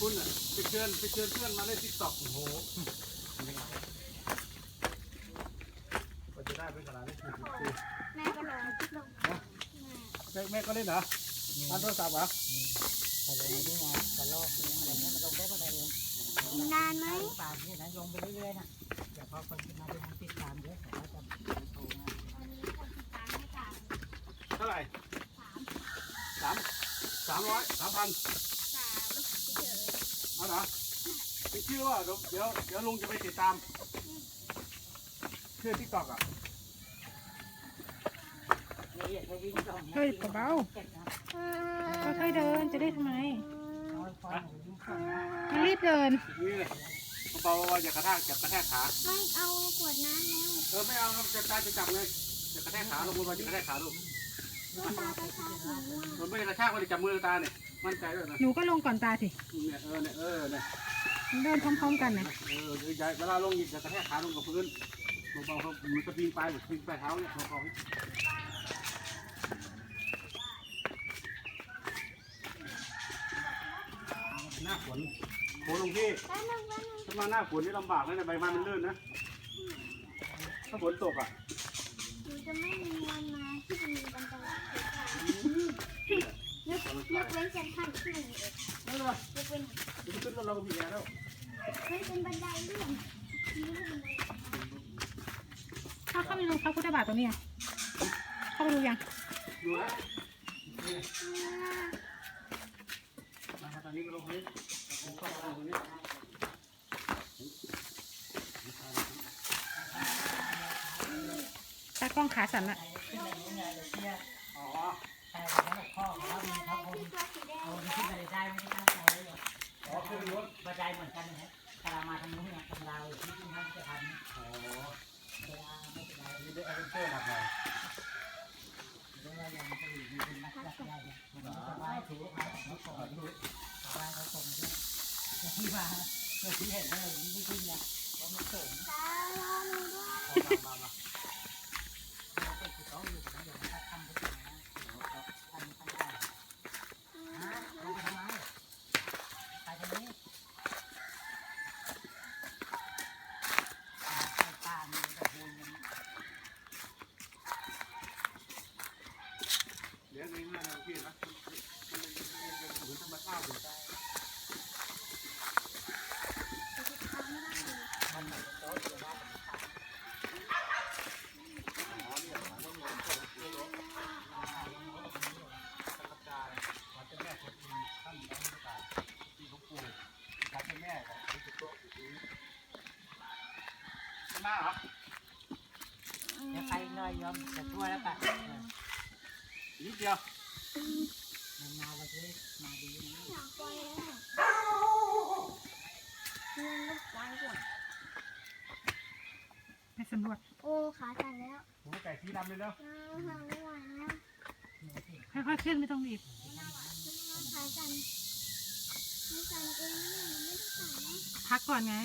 คุณอะไปเชิญไปเชิญเพื่อนมาเล่นทิกตอกโอ้โหก็จะได้เป็นขนาดนี้สี่สิบปีแม่ก็ลงลงแม่แม่ก็เล่นเหรอทานโทรศัพท์เหรอพอลงมาด้วยงานกระลอกเลี้ยงอะไรเงี้ยมันลงได้ปะเนี่ยเองอีกนานไหมตามนี่นะลงไปเรื่อยๆนะเดี๋ยวพอคนมาดูติดตามเยอะเขาก็จะโทรมาอันนี้คนติดตามไม่ตามเท่าไหร่สามสามสามร้อยสามพันสามเฉย เอาเหรอมีชื่อว่าเดี๋ยวเดี๋ยวเดี๋ยวลุงจะไปติดตามชื่อทิกตอกอะละเอียดไปวิ่งส่งเฮ้ยเบาเก็บนะๆค่อยๆเดินจะได้ทำไมน้อยพอหนูวิ่งส่งนะมันรีบเดินนี่เลยเบาๆอย่ากระแทกอย่ากระแทกขาไม่เอาขวดน้ำแล้วเออไม่เอาครับจะตายจะจับเลยอย่ากระแทกขาลงมือมาอย่ากระแทกขาลูก มันไม่ได้กระชากมันเลยจับมือตาเนี่ยมั่นใจด้วยนะหนูก็ลงก่อนตาสิเนี่ยเออเนี่ยเออเนี่ยเดินพร้อมๆกันนะเออเดี๋ยวอย่าเวลาลงอย่ากระแทกขาลงกับพื้นเบาๆครับมันจะปีนไปหรือปีนไปเท้าเนี่ยเบาๆหน้าฝนโหลงพี่แป๊บนึงแป๊บนึงถ้ามาหน้าฝนนี่ลำบากนะเนี่ยใบไม้มันลื่นนะถ้าฝนตกอะ หนูจะไม่มีวันมาที่จะมีบันไดยกยก เว้นขั้นที่มีเองนั่นแหละยกเว้นเดี๋ยวขึ้นรถเราก็มีแอร์แล้วเว้นเป็นบันไดเลื่อนนี่เป็นบันไดถ้าเข้าไปดูพระพุทธบาทตรงนี้อะเข้าไปดูยังดูนะมาตอนนี้ก็ลงนี้ผมเข้าไปตรงนี้ตากล้องขาสั่นละขึ้นไปอย่างเงี้ยเดี๋ยวเชี่ยอ๋อใช่แล้วบอกพ่อมีคนที่ตัวสีแดง เอา ขึ้นไปได้ไม่ได้ตั้งใจเลยอ๋อขึ้นรถบันไดเหมือนกันนะฮะกามาทางนู้นเนี่ยทางเราที่ที่ท่านจะทำอ๋อเวลาไม่เป็นไรนี่ได้แอดเวนเจอร์หนักหน่อยเรื่องยังผลิตมีเป็นนักจัดได้เนี่ยมันจะไหว้ถือพระเขาส่งด้วยไหว้เขาส่งด้วยที่มาเมื่อที่เห็นเลยไม่ขึ้นเนี่ยเพรามันสูงตามามาเป็นคือเขาอยู่นะเดี๋ยวมันทำไปถึงนะทำทำได้ฮะลงไปทำไมไปทางนี้ป้ามีแต่พูนยัง เลี้ยงเองนะพี่นะมันเป็นเหมือนธรรมชาติเลย มันเหมือนโต๊ะเดี๋ยวว่า อ๋อเนี่ยหาต้องลงตัวลงธรรมชาติวัดเจ้าแม่คนอินท่านต้องการที่หลวงปู่วัดเจ้าแม่กับที่สุดโตอยู่ที่ ข้างหน้าเหรอเดี๋ยวไปหน่อยยอมจะช่วยแล้วป่ะนิดเดียวมันมาเราจะได้มาดีนะอยากไปแล้วเงินลูกวางก่อนไปสำรวจโอ้ขาสั่นแล้วผมไก่สีดำเลยแล้วน้าไม่ไหวแล้วค่อยๆขึ้นไม่ต้องรีบขาสั่นไม่สั่นเองไม่ได้สั่นนะพักก่อนไง